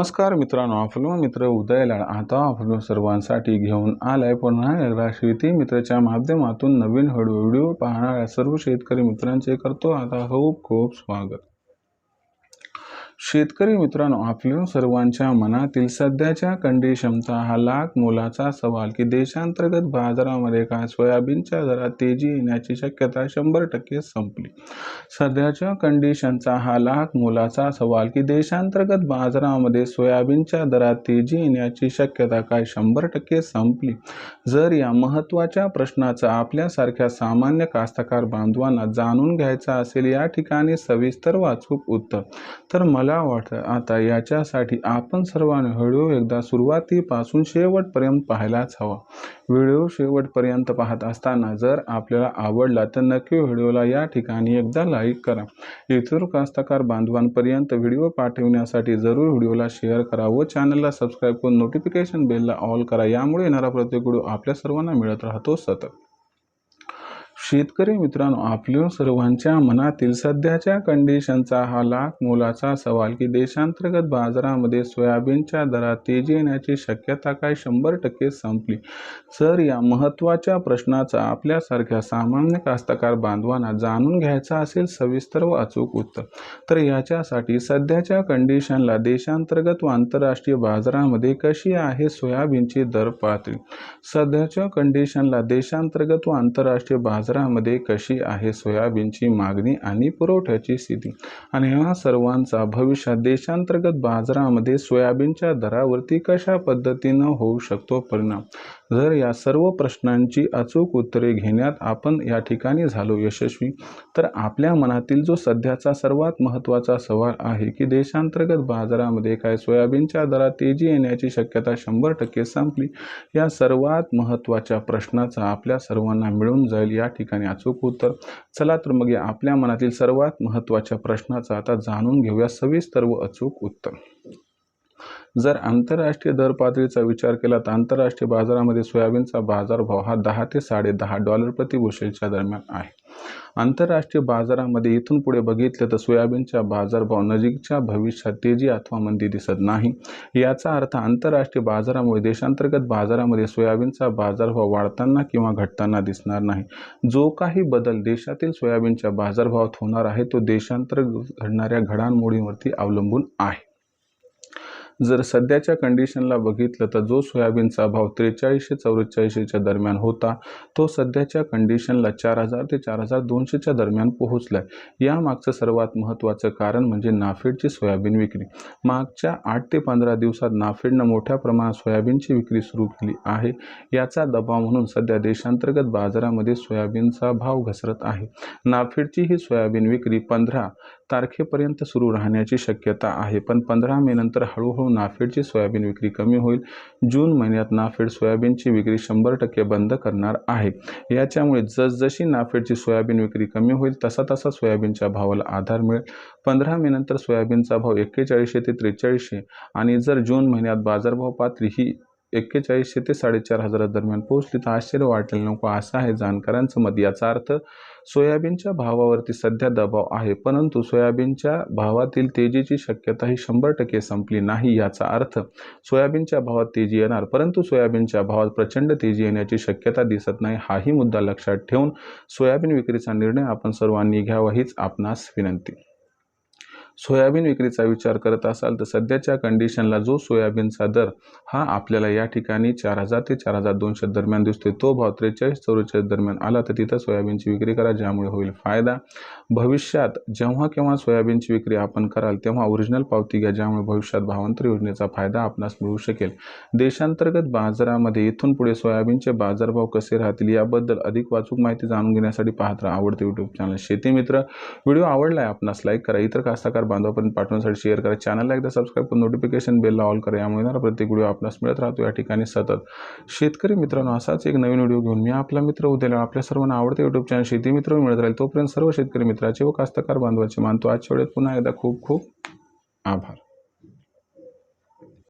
नमस्कार मित्रांनो आपलो मित्र उदयला आता आपण सर्वांसाठी घेऊन आलाय पुन्हा एकदा शेती मित्राच्या माध्यमातून नवीन व्हिडिओ पाहणाऱ्या सर्व शेतकरी मित्रांचे करतो आता खूप खूप स्वागत. शेतकरी मित्रांनो आपल्या सर्वांच्या मनातील सध्याच्या कंडिशनचा हा लाख मोलाचा सवाल की देशांतर्गत बाजारामध्ये काय सोयाबीनच्या दरात तेजी येण्याची शक्यता शंभर टक्के संपली? सध्याच्या कंडिशनचा हा लाख मोलाचा सवाल की देशांतर्गत बाजारामध्ये सोयाबीनच्या दरात तेजी येण्याची शक्यता काय शंभर टक्के संपली? जर या महत्त्वाच्या प्रश्नाचा आपल्यासारख्या सामान्य कास्तकार बांधवांना जाणून घ्यायचा असेल या ठिकाणी सविस्तर वाचूक उत्तर. तर मला मला वाटतं आता याच्यासाठी आपण सर्वांनी व्हिडिओ एकदा सुरुवातीपासून शेवटपर्यंत पाहायलाच हवा. व्हिडिओ शेवटपर्यंत पाहत असताना जर आपल्याला आवडला तर नक्की व्हिडिओला या ठिकाणी एकदा लाईक करा. इतर कास्तकार बांधवांपर्यंत व्हिडिओ पाठवण्यासाठी जरूर व्हिडिओला शेअर करा व चॅनलला सबस्क्राईब करून नोटिफिकेशन बेलला ऑल करा. यामुळे येणारा प्रत्येक व्हिडिओ आपल्या सर्वांना मिळत राहतो सतत. शेतकरी मित्रांनो आपल्या सर्वांच्या मनातील सध्याच्या कंडिशनचा हा लाख मोलाचा सवाल की देशांतर्गत बाजारामध्ये सोयाबीनच्या दरात तेजी येण्याची शक्यता काय शंभर टक्के संपली. सर या महत्त्वाच्या प्रश्नाचा आपल्यासारख्या सामान्य कास्तकार बांधवांना जाणून घ्यायचा असेल सविस्तर व अचूक उत्तर. तर याच्यासाठी सध्याच्या कंडिशनला देशांतर्गत व आंतरराष्ट्रीय बाजारामध्ये कशी आहे सोयाबीनची दर पातळी? सध्याच्या कंडिशनला देशांतर्गत व आंतरराष्ट्रीय बाजार बाजारामध्ये कशी आहे सोयाबीनची मागणी आणि पुरवठ्याची स्थिती? आणि हा सर्वांचा भविष्यात देशांतर्गत बाजारामध्ये सोयाबीनच्या दरावरती कशा पद्धतीनं होऊ शकतो परिणाम? जर या सर्व प्रश्नांची अचूक उत्तरे घेण्यात आपण या ठिकाणी झालो यशस्वी तर आपल्या मनातील जो सध्याचा सर्वात महत्त्वाचा सवाल आहे की देशांतर्गत बाजारामध्ये काय सोयाबीनच्या दरात तेजी येण्याची शक्यता शंभर टक्के संपली या सर्वात महत्त्वाच्या प्रश्नाचा आपल्या सर्वांना मिळून जाईल या ठिकाणी अचूक उत्तर. चला तर मग या आपल्या मनातील सर्वात महत्त्वाच्या प्रश्नाचा आता जाणून घेऊया सविस्तर व अचूक उत्तर. जर आंतरराष्ट्रीय दर पातळीचा विचार केला तर आंतरराष्ट्रीय बाजारामध्ये सोयाबीनचा बाजारभाव हा दहा ते साडेदहा डॉलर प्रति बुशेलच्या दरम्यान आहे. आंतरराष्ट्रीय बाजारामध्ये इथून पुढे बघितलं तर सोयाबीनचा बाजारभाव नजीकच्या भविष्यात तेजी अथवा मंदी दिसत नाही. याचा अर्थ आंतरराष्ट्रीय बाजारामुळे देशांतर्गत बाजारामध्ये सोयाबीनचा बाजारभाव वाढताना किंवा घटताना दिसणार नाही. जो काही बदल देशातील सोयाबीनच्या बाजारभावात होणार आहे तो देशांतर्गत घडणाऱ्या घडामोडींवरती अवलंबून आहे. जर सध्याच्या कंडिशनला बघितलं तर जो सोयाबीनचा भाव त्रेचाळीसशे चौवेचाळीसशेच्या दरम्यान होता तो सध्याच्या कंडिशनला चार हजार ते चार हजार दोनशेच्या दरम्यान पोहोचला आहे यामागचं सर्वात महत्त्वाचं कारण म्हणजे नाफेडची सोयाबीन विक्री. मागच्या आठ ते पंधरा दिवसात नाफेडनं मोठ्या प्रमाणात सोयाबीनची विक्री सुरू केली आहे. याचा दबाव म्हणून सध्या देशांतर्गत बाजारामध्ये सोयाबीनचा भाव घसरत आहे. नाफेडची ही सोयाबीन विक्री पंधरा तारखेपर्यंत सुरू राहण्याची शक्यता आहे. पण पंधरा मे नंतर हळूहळू नाफेडची सोयाबीन विक्री कमी होईल. जून महिन्यात नाफेड सोयाबीनची विक्री शंभर टक्के बंद करणार आहे. याच्यामुळे जसजशी नाफेडची सोयाबीन विक्री कमी होईल तसा तसा सोयाबीनच्या भावाला आधार मिळेल. पंधरा मे नंतर सोयाबीनचा भाव एक्केचाळीसशे ते त्रेचाळीसशे आणि जर जून महिन्यात बाजारभाव पातळी ही एक्केचाळीसशे ते साडेचार हजारा दरम्यान पोहोचली. तर आश्चर्य वाटेल नको असं आहे जाणकारांचं मत. याचा अर्थ सोयाबीनच्या भावावरती सध्या दबाव आहे परंतु सोयाबीनच्या भावातील तेजीची शक्यता ही शंभर टक्के संपली नाही याचा अर्थ सोयाबीनच्या भावात तेजी येणार परंतु सोयाबीनच्या भावात प्रचंड तेजी येण्याची शक्यता दिसत नाही हाही मुद्दा लक्षात ठेवून सोयाबीन विक्रीचा निर्णय आपण सर्वांनी घ्यावा हीच आपणास विनंती. सोयाबीन विक्रीचा विचार करत असाल तर सध्याच्या कंडिशनला जो सोयाबीनचा दर हा आपल्याला या ठिकाणी चार हजार ते चार हजार दोनशे दरम्यान दिसतोय. तो भाव त्रेचाळीस चौवेचाळीस दरम्यान आला तर तिथं सोयाबीनची विक्री करा ज्यामुळे होईल फायदा. भविष्यात जेव्हा केव्हा सोयाबीनची विक्री आपण कराल तेव्हा ओरिजिनल पावती घ्या ज्यामुळे भविष्यात भावांतर योजनेचा फायदा आपणास मिळू शकेल. देशांतर्गत बाजारामध्ये इथून पुढे सोयाबीनचे बाजारभाव कसे राहतील याबद्दल अधिक वाचूक माहिती जाणून घेण्यासाठी पाहत राहा आवडते यूट्यूब चॅनल शेती मित्र व्हिडिओ आवडला आहे आपणास लाईक करा. इतर कास्तकार बांधवापर्यंत पाठवण्यासाठी शेअर करा. चॅनलला एकदा सबस्क्राईब करून नोटिफिकेशन बेलला ऑल करा. यामुळे येणारा प्रत्येक व्हिडिओ आपल्यास मिळत राहतो. या ठिकाणी सतत. शेतकरी मित्रांनो असाच एक नवीन व्हिडिओ घेऊन मी आपला मित्र उद्याला आपल्या सर्वांना आवडते यूट्यूब चॅनल शेती मित्र मिळत राहील तोपर्यंत सर्व शेतकरी मित्राचे व कास्तकार बांधवाचे मानतो. आजच्या वेळेत पुन्हा एकदा खूप खूप आभार.